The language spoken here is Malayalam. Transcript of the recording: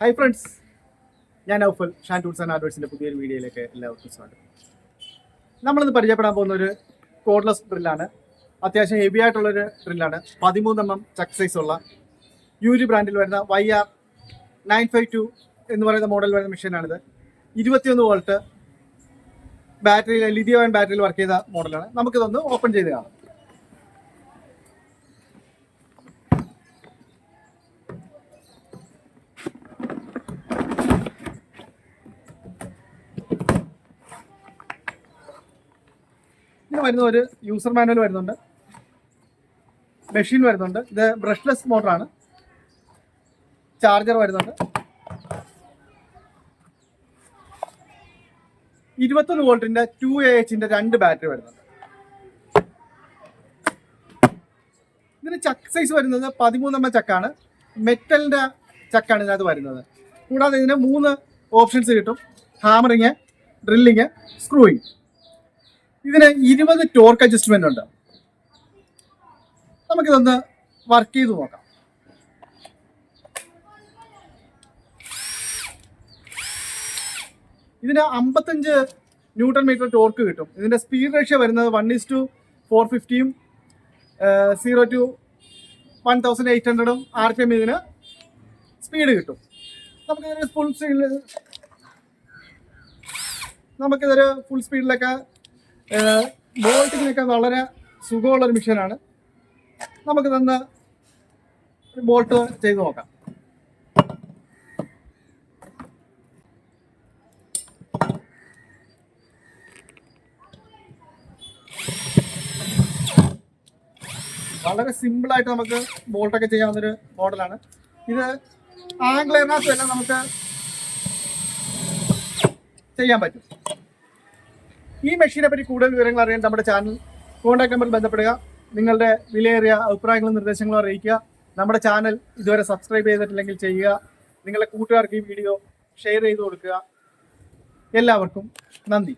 ഹായ് ഫ്രണ്ട്സ് ഞാൻ ഔഫൽ ഷാൻ ടൂൾസ് ആൻഡ് ആഡ്വേഴ്സിന്റെ പുതിയൊരു വീഡിയോയിലേക്ക് എല്ലാവർക്കും സ്വാഗതം. നമ്മളിന്ന് പരിചയപ്പെടാൻ പോകുന്ന ഒരു കോഡ്ലെസ് ഡ്രില്ലാണ് അത്യാവശ്യം ഹെവി ആയിട്ടുള്ളൊരു ഡ്രില്ലാണ് പതിമൂന്ന് എം എം ചക്ക് സൈസ് ഉള്ള. യൂരി ബ്രാൻഡിൽ വരുന്ന Y R nine five two എന്ന് പറയുന്ന മോഡൽ വരുന്ന മെഷീനാണിത് ഇരുപത്തിയൊന്ന് വോൾട്ട് ബാറ്ററിയിൽ ലിഥിയം ആൻഡ് ബാറ്ററിയിൽ വർക്ക് ചെയ്ത മോഡലാണ് നമുക്കിതൊന്ന് ഓപ്പൺ ചെയ്ത് കാണാം. ഇതിന് വരുന്ന ഒരു യൂസർ മാനുവൽ വരുന്നുണ്ട്. മെഷീൻ വരുന്നുണ്ട്. ഇത് ബ്രഷ്ലെസ് മോട്ടറാണ് ചാർജർ വരുന്നുണ്ട്. ഇരുപത്തൊന്ന് വോൾട്ടിന്റെ ടു എ എച്ചിന്റെ രണ്ട് ബാറ്ററി വരുന്നുണ്ട്. ഇതിന് ചക്ക് സൈസ് വരുന്നത് പതിമൂന്ന് എം ചക്കാണ് മെറ്റലിന്റെ ചക്കാണ് ഇതിനകത്ത് വരുന്നത്. കൂടാതെ ഇതിന് മൂന്ന് ഓപ്ഷൻസ് കിട്ടും. ഹാമറിങ് ഡ്രില്ലിങ് സ്ക്രൂയിങ് ഇതിന് ഇരുപത് ടോർക്ക് അഡ്ജസ്റ്റ്മെന്റ് ഉണ്ട്. നമുക്കിതൊന്ന് വർക്ക് ചെയ്ത് നോക്കാം. ഇതിന് അമ്പത്തഞ്ച് ന്യൂട്ടൺ മീറ്റർ ടോർക്ക് കിട്ടും. ഇതിന്റെ സ്പീഡ് റേഷ്യോ വരുന്നത് one is to four ഫിഫ്റ്റിയും zero to one thousand eight ഹൺഡ്രഡും R P M ഇതിന് സ്പീഡ് കിട്ടും. നമുക്കിതൊരു ഫുൾ സ്പീഡിൽ നമുക്കിതൊരു ഫുൾ സ്പീഡിലൊക്കെ ബോൾട്ടിങ്ങിനൊക്കെ വളരെ സുഖമുള്ളൊരു മിഷനാണ്. നമുക്ക് തന്ന് ബോൾട്ട് ചെയ്ത് നോക്കാം. വളരെ സിമ്പിളായിട്ട് നമുക്ക് ബോൾട്ടൊക്കെ ചെയ്യാവുന്നൊരു മോഡലാണ്. ഇത് ആംഗ്ലറിനകത്ത് തന്നെ നമുക്ക് ചെയ്യാൻ പറ്റും. ഈ മെഷീനെ പറ്റി കൂടുതൽ വിവരങ്ങൾ അറിയാൻ നമ്മുടെ ചാനൽ കോൺടാക്ട് നമ്പറിൽ ബന്ധപ്പെടുക. നിങ്ങളുടെ വിലയേറിയ അഭിപ്രായങ്ങളും നിർദ്ദേശങ്ങളും അറിയിക്കുക. നമ്മുടെ ചാനൽ ഇതുവരെ സബ്സ്ക്രൈബ് ചെയ്തിട്ടില്ലെങ്കിൽ ചെയ്യുക. നിങ്ങളുടെ കൂട്ടുകാർക്ക് ഈ വീഡിയോ ഷെയർ ചെയ്ത് കൊടുക്കുക. എല്ലാവർക്കും നന്ദി.